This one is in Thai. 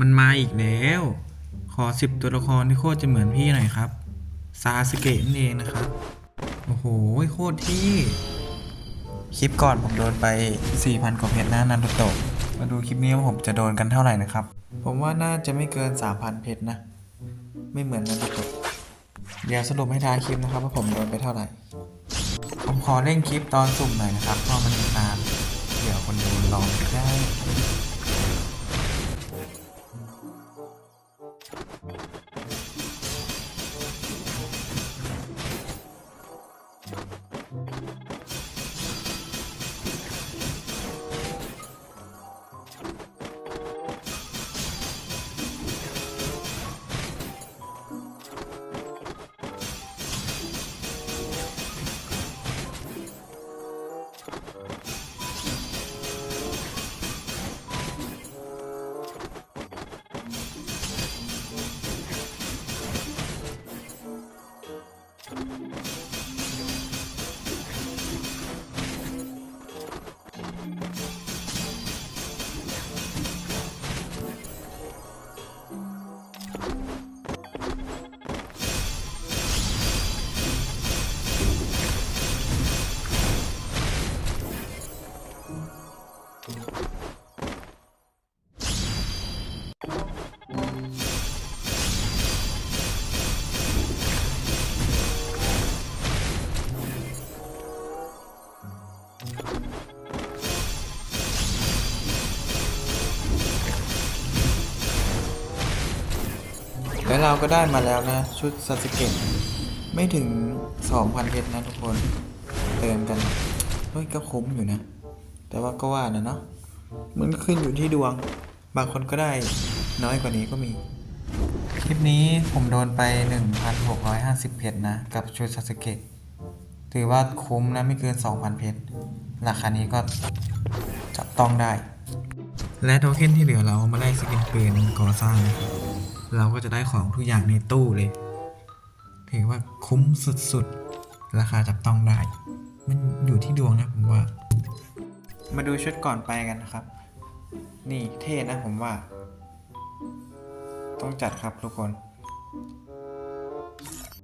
มันมาอีกแล้ว ขอสิบตัวละครที่โคตรจะเหมือนพี่หน่อยครับ ซาสเกะนั่นเองนะครับ โอ้โห โคตรที่ คลิปก่อนผมโดนไป 4,000 กว่าเพชรนะนันโตะมาดูคลิปนี้ว่าผมจะโดนกันเท่าไหร่นะครับ ผมว่าน่าจะไม่เกิน 3,000 เพชรนะ ไม่เหมือนนันโตะเดี๋ยวสรุปให้ท้ายคลิปนะครับว่าผมโดนไปเท่าไหร่ ผมขอเร่งคลิปตอนสุ่มหน่อยนะครับเพราะมันนานเดี๋ยวคนดูรอไม่ได้ Uh, แล้วเราก็ได้มาแล้วนะ ชุดซาสึเกะไม่ถึง 2,000เพชรนะทุกคนเติมกัน เฮ้ยก็คุ้มอยู่นะ แต่ว่าก็ว่านะเนาะมันขึ้นอยู่ที่ดวง บางคนก็ได้น้อยกว่านี้ก็มี คลิปนี้ผมโดนไป 1,650 เพชรนะ กับชุดซาสึเกะถือว่าคุ้มนะไม่เกิน 2,000 เพชรราคานี้ก็จับต้องได้ และโทเค็นที่เหลือเราเอามาแลกสกินปืนก่อสร้างนะครับเราก็จะได้ของทุกอย่างในตู้เลย ถือว่าคุ้มสุดๆ ราคาจับต้องได้ มันอยู่ที่ดวงนะผมว่า มาดูชุดก่อนไปกันนะครับ นี่เท่นะผมว่า ต้องจัดครับทุกคน